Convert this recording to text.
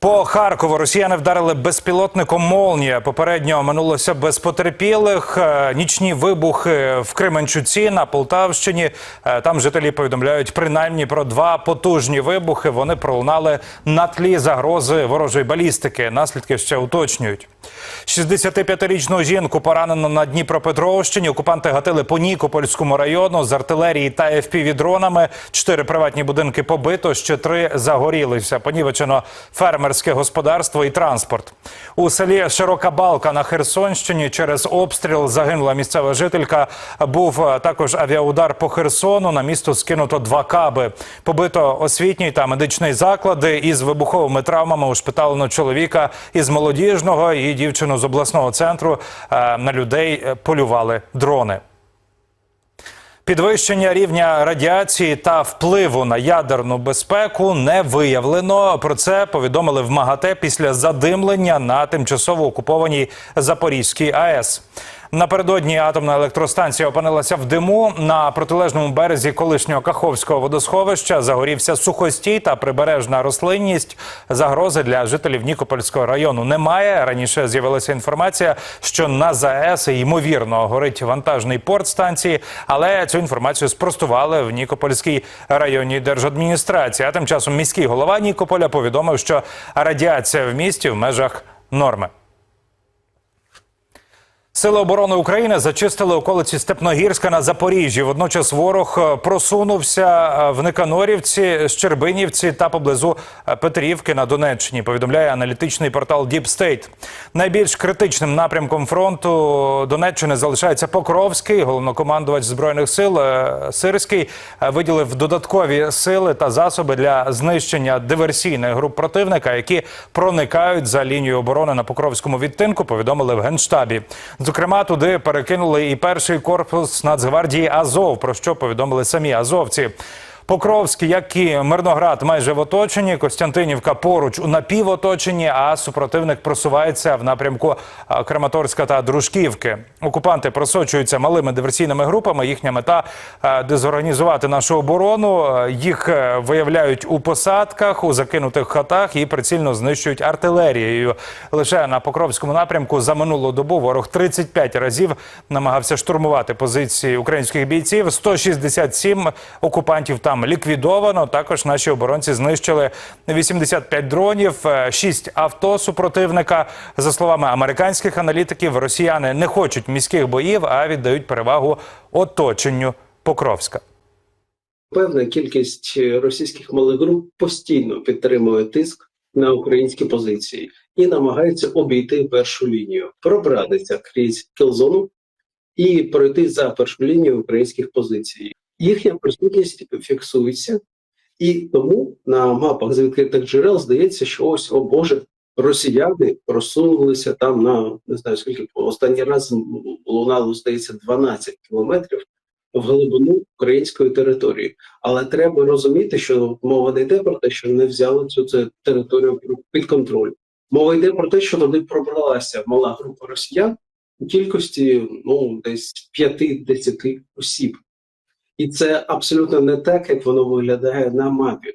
По Харкову росіяни вдарили безпілотником «Молнія». Попередньо минулося без потерпілих. Е, Нічні вибухи в Кременчуці на Полтавщині. Е, Там жителі повідомляють принаймні про два потужні вибухи. Вони пролунали на тлі загрози ворожої балістики. Наслідки ще уточнюють. 65-річну жінку поранено на Дніпропетровщині. Окупанти гатили по Нікопольському району з артилерії та FPV-дронами. Чотири приватні будинки побито, ще три загорілися. Понівечено фермерське господарство і транспорт. У селі Широка Балка на Херсонщині через обстріл загинула місцева жителька. Був е, також авіаудар по Херсону. На місто скинуто два каби. Побито освітній та медичний заклади. Із вибуховими травмами ушпиталено чоловіка із молодіжного і дівчину з обласного центру. Е, На людей е, полювали дрони. Підвищення рівня радіації та впливу на ядерну безпеку не виявлено. Про це повідомили в МАГАТЕ після задимлення на тимчасово окупованій Запорізькій АЕС. Напередодні атомна електростанція опинилася в диму на протилежному березі колишнього Каховського водосховища. Загорівся сухостій та прибережна рослинність. Загрози для жителів Нікопольського району немає. Раніше з'явилася інформація, що на ЗАЕС ймовірно горить вантажний порт станції, але цю інформацію спростували в Нікопольській районній держадміністрації. А тим часом міський голова Нікополя повідомив, що радіація в місті в межах норми. Сили оборони України зачистили околиці Степногірська на Запоріжжі. Водночас ворог е, просунувся е, в Никанорівці, Щербинівці та поблизу е, Петрівки на Донеччині. Повідомляє аналітичний портал Deep State. Найбільш критичним напрямком фронту Донеччини залишається Покровський. Головнокомандувач збройних сил Сирський виділив додаткові сили та засоби для знищення диверсійних груп противника, які проникають за лінію оборони на Покровському відтинку. Повідомили в генштабі. Зокрема, туди перекинули і перший корпус Нацгвардії Азов, про що повідомили самі азовці. Покровський, як і Мирноград, майже в оточенні. Костянтинівка поруч у напівоточенні, а супротивник просувається в напрямку Краматорська та Дружківки. Окупанти просочуються малими диверсійними групами. Їхня мета дезорганізувати нашу оборону. Їх е, виявляють у посадках, у закинутих хатах і прицільно знищують артилерією. Лише на Покровському напрямку за минулу добу ворог 35 разів намагався штурмувати позиції українських бійців. 167 окупантів там ліквідовано. Також наші оборонці знищили 85 дронів, 6 авто супротивника. За словами американських аналітиків, росіяни не хочуть міських боїв, а віддають перевагу оточенню Покровська. Певна кількість е, російських малих груп постійно підтримує тиск на українські позиції і намагається обійти першу лінію, пробратися крізь кілзону і пройти за першу лінію українських позицій. Їхня присутність фіксується, і тому на мапах з відкритих джерел здається, що ось о Боже, росіяни розсунулися там на не знаю скільки останній раз лунало, здається, 12 кілометрів в глибину української території. Але треба розуміти, що мова не йде про те, що не взяли цю цю територію під контроль. Мова йде про те, що туди пробралася мала група росіян у кількості ну десь 5-10 осіб. І це абсолютно не так, як воно виглядає на мапі.